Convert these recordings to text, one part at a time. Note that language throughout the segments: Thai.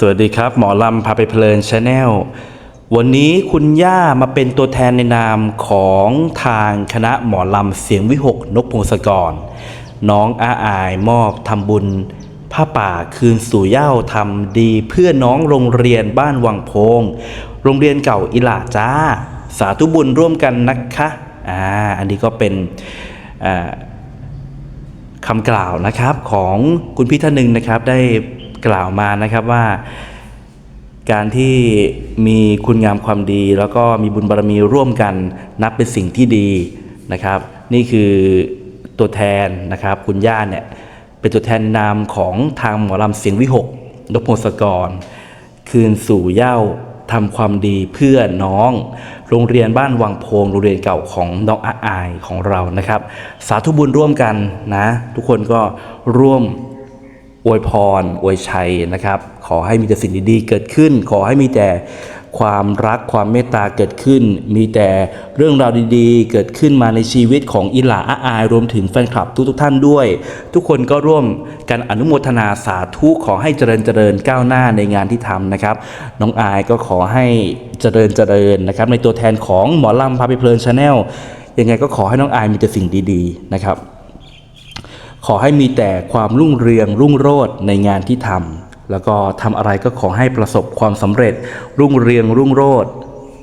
สวัสดีครับหมอลำพาไปเพลินชาแนลวันนี้คุณย่ามาเป็นตัวแทนในนามของทางคณะหมอลำเสียงวิหกนกพงศกร น้องอาอายมอบทำบุญผ้าป่าคืนสู่เย้าทำดีเพื่อน้องโรงเรียนบ้านวังโพง โรงเรียนเก่าอิหลาจ้า สาธุบุญร่วมกันนะคะอ่าอันนี้ก็เป็นคำกล่าวนะครับของคุณพี่ท่านหนึ่งนะครับได้ กล่าวมานะครับว่า การที่มีคุณงามความดี แล้วก็มีบุญบารมีร่วมกันนับเป็นสิ่งที่ดีนะครับ นี่คือตัวแทนนะครับ คุณย่าเนี่ยเป็นตัวแทนนามของทางหมอลำเสียงวิหกนพงศกร คืนสู่เย้าทำความดีเพื่อน้อง โรงเรียนบ้านวังโพงโรงเรียนเก่าของน้องอาอายของเรานะครับ สาธุบุญร่วมกันนะ ทุกคนก็ร่วม อวยพรอวยชัยนะครับ ขอให้มีแต่สิ่งดีๆเกิดขึ้น ขอให้มีแต่ความรักความเมตตาเกิดขึ้น มีแต่เรื่องราวดีๆ เกิดขึ้นมาในชีวิตของอิหลาอาอายรวมถึงแฟนคลับทุกๆท่านด้วย ทุกคนก็ร่วมกันอนุโมทนาสาธุขอให้เจริญเจริญก้าวหน้าในงานที่ทำนะครับ น้องอายก็ขอให้เจริญเจริญนะครับ ในตัวแทนของหมอลำพาไปเพลินชาแนลยังไงก็ขอให้น้องอายมีแต่สิ่งดีๆนะครับ ขอให้มีแต่ความรุ่งเรืองรุ่งโรจน์ในงานที่ทำแล้วก็ทำอะไรก็ขอให้ประสบความสำเร็จ รุ่งเรืองรุ่งโรจน์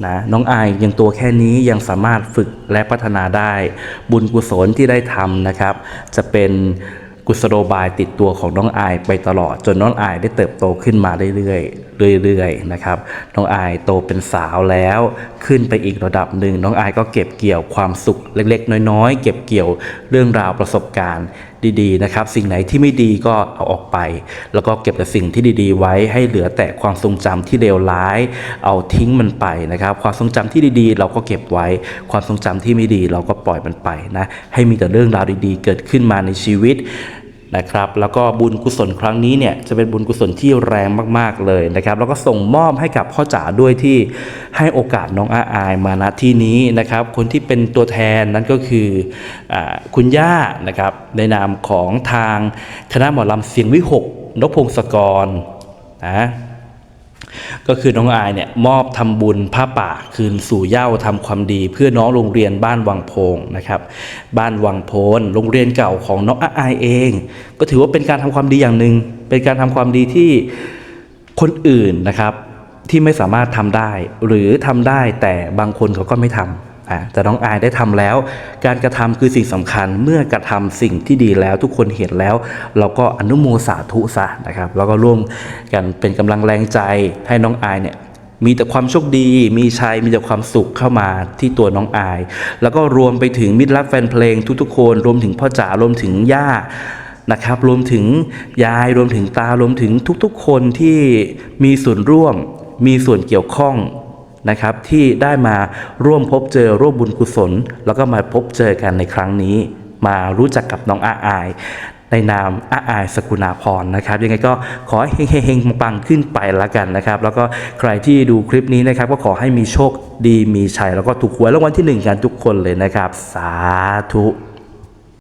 นะน้องอายยังตัวแค่นี้ยังสามารถฝึกและพัฒนาได้ บุญกุศลที่ได้ทำนะครับ จะเป็นกุศโลบายติดตัวของน้องอายไปตลอด จนน้องอายได้เติบโตขึ้นมาเรื่อยๆเรื่อยๆนะครับน้องอายโตเป็นสาวแล้ว ขึ้นไปอีกระดับหนึ่งน้องอายก็เก็บเกี่ยวความสุขเล็กๆ น้อยๆ เก็บเกี่ยวเรื่องราวประสบการณ์ดีๆนะครับ สิ่งไหนที่ไม่ดีก็เอาออกไป แล้วก็เก็บแต่สิ่งที่ดีๆ ไว้ให้เหลือแต่ความทรงจำที่เลวร้าย เอาทิ้งมันไปนะครับ ความทรงจำที่ดีๆ เราก็เก็บไว้ ความทรงจำที่ไม่ดีเราก็ปล่อยมันไปนะ ให้มีแต่เรื่องราวดีๆ เกิดขึ้นมาในชีวิต นะครับแล้วก็บุญกุศลครั้งนี้เนี่ยจะเป็นบุญกุศลที่แรงมากๆเลยนะครับแล้วก็ส่งมอบให้กับพ่อจ๋าด้วยที่ให้โอกาสน้องอาอายมาณที่นี้นะครับคนที่เป็นตัวแทนนั้นก็คืออคุณย่านะครับในนามของทางคณะหมอลำเสียงวิหกนพพงศกรนะ ก็คือน้องอายเนี่ยมอบทำบุญผ้าป่าคืนสู่เย่าทำความดี เพื่อน้องโรงเรียนบ้านวังโพงนะครับ บ้านวังโพนโรงเรียนเก่าของน้องอายเอง ก็ถือว่าเป็นการทำความดีอย่างหนึ่งเป็นการทำความดีที่คนอื่นนะครับที่ไม่สามารถทำได้ หรือทำได้แต่บางคนเขาก็ไม่ทำอะ แต่น้องอายได้ทำแล้ว การกระทำคือสิ่งสำคัญเมื่อกระทำสิ่งที่ดีแล้วทุกคนเห็นแล้ว เราก็อนุโมสาธุซะนะครับ แล้วก็ร่วมกันเป็นกำลังแรงใจให้น้องอายเนี่ยมีแต่ความโชคดี มีชัย มีแต่ความสุขเข้ามาที่ตัวน้องอาย แล้วก็รวมไปถึงมิตรรักแฟนเพลงทุกๆ คน รวมถึงพ่อจ๋า รวมถึงย่า นะครับ รวมถึงยาย รวมถึงตา รวมถึงทุกๆ คนที่มีส่วนร่วม มีส่วนเกี่ยวข้อง นะครับที่ได้มาร่วมพบเจอร่วมบุญกุศล แล้วก็มาพบเจอกันในครั้งนี้ มารู้จักกับน้องอาอายในนามอาอายสกุณาพรนะครับยังไงก็ขอให้เฮงๆปังๆขึ้นไปละกันนะครับ แล้วก็ใครที่ดูคลิปนี้นะครับก็ขอให้มีโชคดีมีชัยแล้วก็ถูกหวยรางวัลที่หนึ่งกันทุกคนเลยนะครับ สาธุ